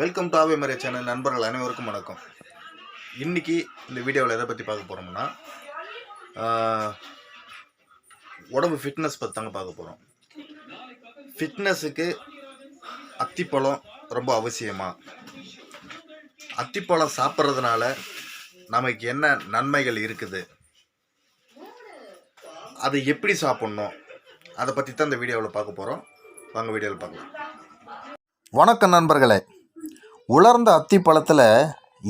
Welcome to ஆவே Maria channel நண்பர்கள் அனைவருக்கும் வணக்கம். இன்னைக்கு இந்த வீடியோவில் எதை பற்றி பார்க்க போகிறோம்னா உடம்பு ஃபிட்னஸ் பற்றி தாங்க பார்க்க போகிறோம் ஃபிட்னஸுக்கு அத்திப்பழம் ரொம்ப அவசியமாக அத்திப்பழம் சாப்பிட்றதுனால நமக்கு என்ன நன்மைகள் இருக்குது? அதை எப்படி சாப்பிட்ணும்? அதை பற்றி தான் இந்த வீடியோவில் பார்க்க போகிறோம் வாங்க வீடியோவில் பார்க்கலாம். வணக்கம் நண்பர்களே. உலர்ந்த அத்தி பழத்தில்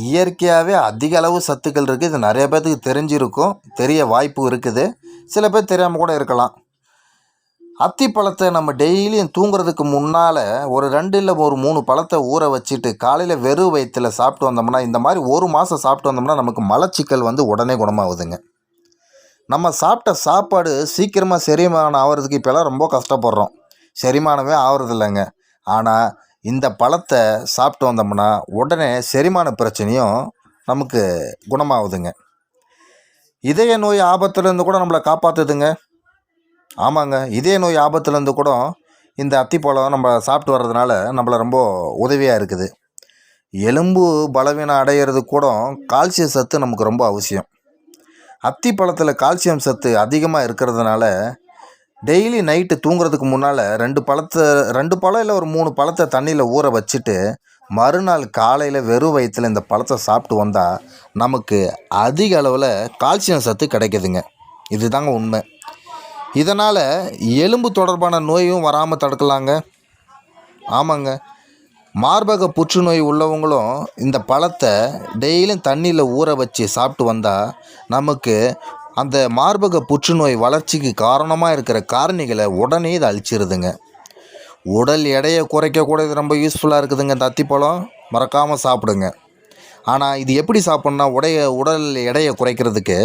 இயற்கையாகவே அதிக அளவு சத்துக்கள் இருக்குது இது நிறைய பேர்த்துக்கு தெரிஞ்சிருக்கும். தெரிய வாய்ப்பு இருக்குது. சில பேர் தெரியாமல் கூட இருக்கலாம். அத்தி பழத்தை நம்ம டெய்லியும் தூங்குறதுக்கு முன்னால் ஒரு ரெண்டு இல்லை ஒரு மூணு பழத்தை ஊற வச்சுட்டு காலையில் வெறும் வயிற்றில் சாப்பிட்டு வந்தோம்னா இந்த மாதிரி ஒரு மாதம் சாப்பிட்டு வந்தோம்னா நமக்கு மலச்சிக்கல் வந்து உடனே குணமாகுதுங்க. நம்ம சாப்பிட்ட சாப்பாடு சீக்கிரமாக செரிமானம் ஆகிறதுக்கு இப்போலாம் ரொம்ப கஷ்டப்படுறோம். செரிமானமே ஆகிறது இல்லைங்க ஆனால் இந்த பழத்தை சாப்பிட்டு வந்தோம்னா உடனே செரிமான பிரச்சனையும் நமக்கு குணமாகுதுங்க. இதய நோய் ஆபத்துலேருந்து கூட நம்மளை காப்பாற்றுதுங்க ஆமாங்க இதய நோய் ஆபத்துலேருந்து கூட இந்த அத்திப்பழம் நம்ம சாப்பிட்டு வர்றதுனால நம்மளை ரொம்ப உதவியாக இருக்குது. எலும்பு பலவீனம் அடையிறது கூட கால்சியம் சத்து நமக்கு ரொம்ப அவசியம். அத்திப்பழத்தில் கால்சியம் சத்து அதிகமாக இருக்கிறதுனால டெய்லி நைட்டு தூங்குறதுக்கு முன்னால் ரெண்டு பழத்தை ரெண்டு பழம் இல்லை ஒரு மூணு பழத்தை தண்ணியில் ஊற வச்சுட்டு மறுநாள் காலையில் வெறும் வயிற்றில் இந்த பழத்தை சாப்பிட்டு வந்தால் நமக்கு அதிக அளவில் கால்சியம் சத்து கிடைக்குதுங்க. இதுதாங்க உண்மை. இதனால் எலும்பு தொடர்பான நோயும் வராமல் தடுக்கலாங்க. ஆமாங்க. மார்பக புற்றுநோய் உள்ளவங்களும் இந்த பழத்தை டெய்லியும் தண்ணியில் ஊற வச்சு சாப்பிட்டு வந்தால் நமக்கு அந்த மார்பக புற்றுநோய் வளர்ச்சிக்கு காரணமாக இருக்கிற காரணிகளை உடனே இது அழிச்சிருதுங்க. உடல் எடையை குறைக்க கூட இது ரொம்ப யூஸ்ஃபுல்லாக இருக்குதுங்க இந்த அத்திப்பழம் மறக்காமல் சாப்பிடுங்க. ஆனால் இது எப்படி சாப்பிட்ணுன்னா உடைய உடல் எடையை குறைக்கிறதுக்கு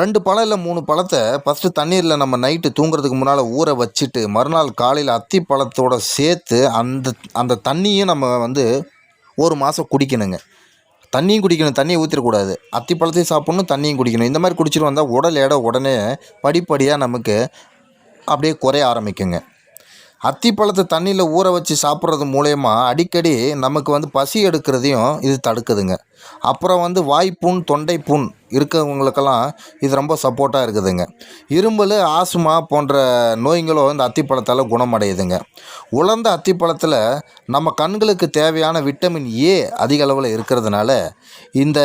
ரெண்டு பழம் இல்லை மூணு பழத்தை ஃபஸ்ட்டு தண்ணீரில் நம்ம நைட்டு தூங்குறதுக்கு முன்னால் ஊற வச்சுட்டு மறுநாள் காலையில் அத்தி பழத்தோட சேர்த்து அந்த அந்த தண்ணியும் நம்ம வந்து ஒரு மாதம் குடிக்கணுங்க. தண்ணியும் குடிக்கணும் தண்ணியை ஊற்றிடக்கூடாது அத்தி பழத்தையும் சாப்பிட்ணும் தண்ணியும் குடிக்கணும். இந்த மாதிரி குடிச்சிட்டு வந்தால் உடல் எடை உடனே படிப்படியாக நமக்கு அப்படியே குறைய ஆரம்பிக்குங்க. அத்தி பழத்தை தண்ணியில் ஊற வச்சு சாப்பிட்றது மூலயமா அடிக்கடி நமக்கு வந்து பசி எடுக்கிறதையும் இது தடுக்குதுங்க. அப்புறம் வந்து வாய்ப்புண் தொண்டை புண் இருக்கிறவங்களுக்கெல்லாம் இது ரொம்ப சப்போர்ட்டாக இருக்குதுங்க. இருமல் ஆஸ்மா போன்ற நோய்களும் இந்த அத்திப்பழத்தால் குணமடையுதுங்க. உலர்ந்த அத்திப்பழத்தில் நம்ம கண்களுக்கு தேவையான விட்டமின் ஏ அதிக அளவில் இருக்கிறதுனால இந்த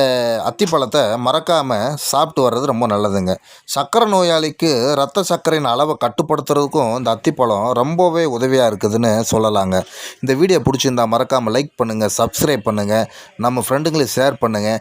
அத்திப்பழத்தை மறக்காமல் சாப்பிட்டு வர்றது ரொம்ப நல்லதுங்க. சர்க்கரை நோயாளிக்கு ரத்த சர்க்கரையின் அளவை கட்டுப்படுத்துறதுக்கும் இந்த அத்திப்பழம் ரொம்பவே உதவியாக இருக்குதுன்னு சொல்லலாங்க. இந்த வீடியோ பிடிச்சிருந்தா மறக்காமல் லைக் பண்ணுங்கள் சப்ஸ்கிரைப் பண்ணுங்கள் நம்ம ஃப்ரெண்டுங்களுக்கு ஷேர் பண்ணுங்கள்